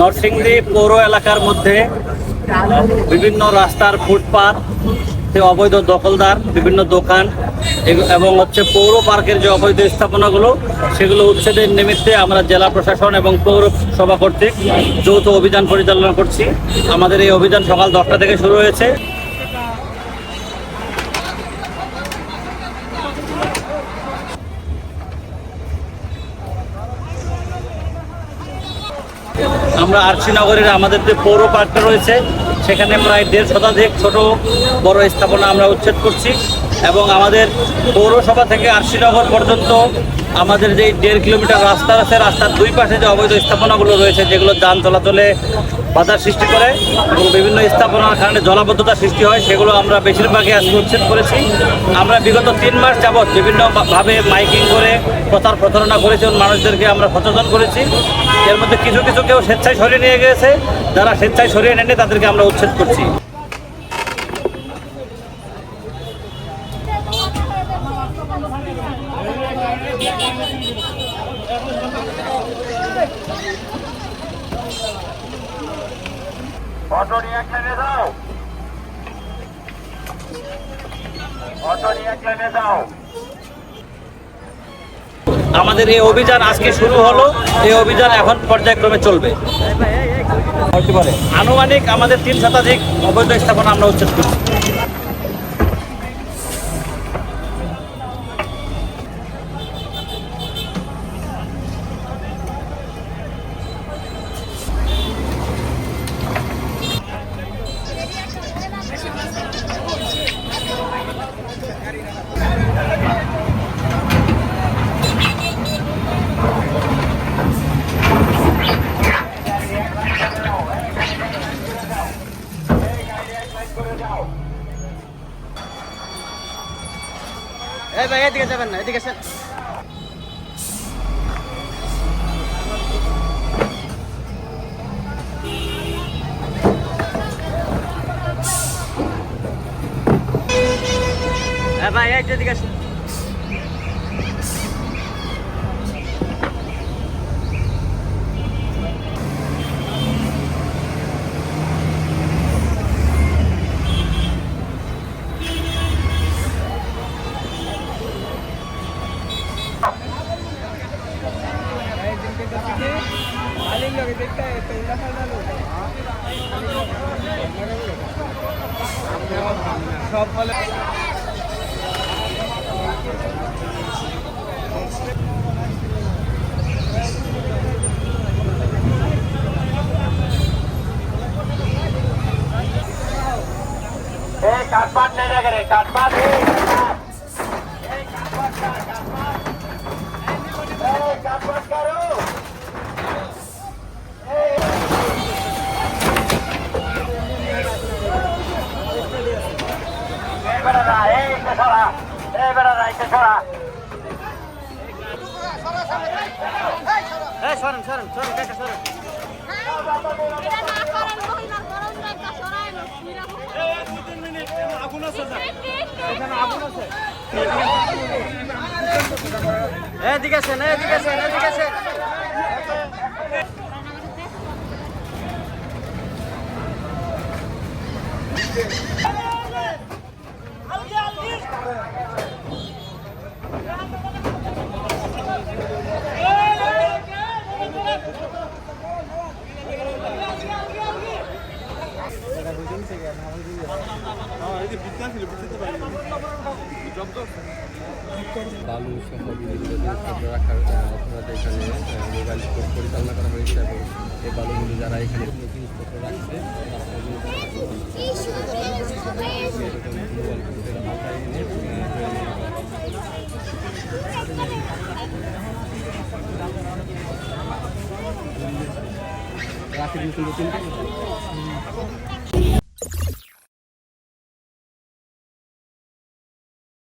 নরসিংদী পৌর এলাকার মধ্যে বিভিন্ন রাস্তার ফুটপাথ অবৈধ দখলদার, বিভিন্ন দোকান এবং হচ্ছে পৌর পার্কের যে অবৈধ স্থাপনাগুলো, সেগুলো উচ্ছেদের নিমিত্তে আমরা জেলা প্রশাসন এবং পৌরসভা কর্তৃক যৌথ অভিযান পরিচালনা করছি। আমাদের এই অভিযান সকাল দশটা থেকে শুরু হয়েছে। আমরা আরসি নগরের আমাদের যে পৌর পার্কটা রয়েছে, সেখানে প্রায় দেড় শতাধিক ছোট বড় স্থাপনা আমরা উচ্ছেদ করছি। এবং আমাদের পৌরসভা থেকে আরশিনগর পর্যন্ত আমাদের যে দেড় কিলোমিটার রাস্তা আছে, রাস্তার দুই পাশে যে অবৈধ স্থাপনাগুলো রয়েছে, যেগুলো যান চলাচলে বাধার সৃষ্টি করে এবং বিভিন্ন স্থাপনার কারণে জলাবদ্ধতা সৃষ্টি হয়, সেগুলো আমরা বেশিরভাগই আজকে উচ্ছেদ করেছি। আমরা বিগত তিন মাস যাবৎ বিভিন্নভাবে মাইকিং করে প্রচার প্রচারণা করেছি এবং মানুষদেরকে আমরা সচেতন করেছি। এর মধ্যে কিছু কিছু কেউ স্বেচ্ছায় সরিয়ে নিয়ে গেছে যারা স্বেচ্ছায় সরিয়ে নেননি তাদেরকে আমরা উচ্ছেদ করছি। অটো নিয়ে এক যাও অটো নিয়ে এক যাও আমাদের এই অভিযান আজকে শুরু হলো। এই অভিযান এখন পর্যায়ক্রমে চলবে। আনুমানিক আমাদের তিন শতাধিক অবৈধ স্থাপনা আমরা উচ্ছেদ করছি। এই ভাই এদিকে যাবেন না এদিকে আসেন। ভাই এই এদিকে আসেন। এই কাঠপাট নেই রে রে কাঠপাট এই কাঠপাট। এই কাঠপাট কার, কাঠপাট। এই কাঠপাট কারও। এই এই বেটারা, এই ইকে এই বেটারা, ইকে সরা। এই সরেন সরেন সরেন কাকা সরেন আগুন আছে এখানে আছে এদিকে আসেন এদিকে আসেন এদিকে আসেন বালু সহ বিভিন্ন জিনিসপত্র রাখার অপরাধ এখানে মোবাইল পরিচালনা করা হয়েছে এবং এই বালুগুলো যারা এখানে জিনিসপত্র রাখছে এরকম মোবাইল কোর্টের you